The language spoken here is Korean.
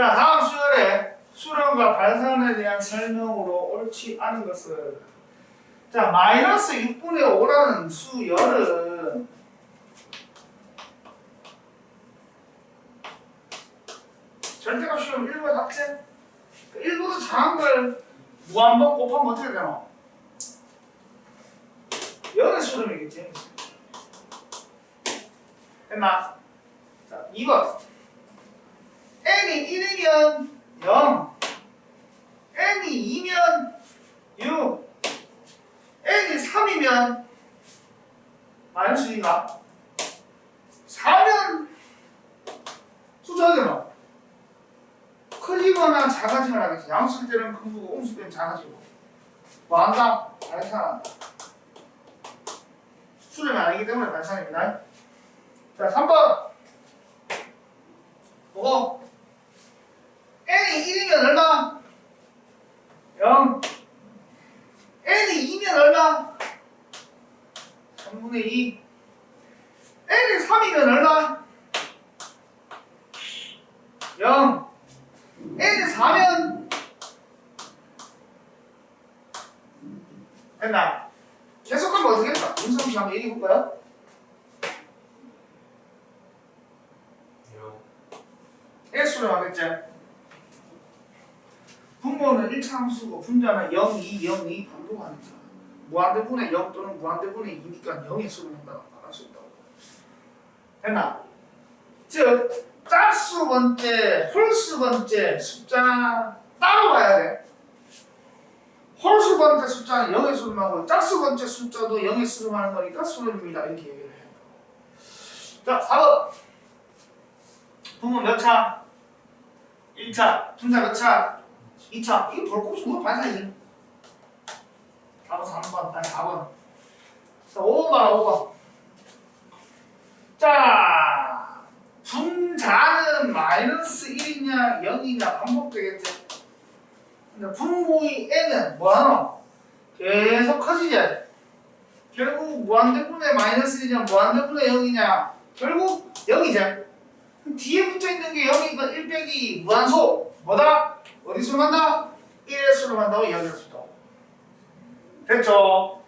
자, 다음 수열에 수렴과 발산에 대한 설명으로 옳지 않은 것을 자, 마이너스 6분의 5라는 수열은 절대값 시험 1번 삭제 1보다 작은 걸 무한번 곱하면 어떻게 되노? 열의 수렴이겠지 됐나? 자, 2번 n이 1이면 0 n이 2면 6 n이 3이면 마이너스 2가? 4면 숫자가 되나? 크지거나 작아지거나 하겠지. 양수일 때는 큰 거고 음수일 때는 작아지고. 뭐 한다? 발산한다. 수렴이 아니기 때문에 발산입니다. 자 3번. 보고 n이 1이면 얼마? 0 n이 2면 얼마? 3분의 2 n이 3이면 얼마? 0 n이 4면 됐나? 계속하면 어떻게 될까? 윤성씨 한번 얘기해볼까요? S로 하겠지? 분모는 1차 함수고 분자는 0, 2, 0, 2 반복하니까 무한대분의 0 또는 무한대분의 2니까 0의 수를 한다고 말할 수 있다고. 됐나? 즉 짝수 번째, 홀수 번째 숫자 따로 봐야 돼. 홀수 번째 숫자는 0의 수름하고 짝수 번째 숫자도 0의 수름하는 거니까 수름입니다. 이렇게 얘기를 해요. 자 4번 분모 몇 차? 1차. 분자 몇 차? 2차. 이거 볼 것이 뭐 반사이지 4번 3번 아니 4번. 자 5번 봐라 5번. 자 분자는 마이너스 1이냐 0이냐 반복되겠지? 근데 분모의 n은 뭐하노? 계속 커지지. 결국 무한대분의 마이너스 1이냐 무한대분의 0이냐? 결국 0이지. 뒤에 붙어 있는 게 0이니까 1 빼기 무한소 뭐다? 어디 수로 간다? 1의 수로 간다고 이야기할 수 있다 됐죠?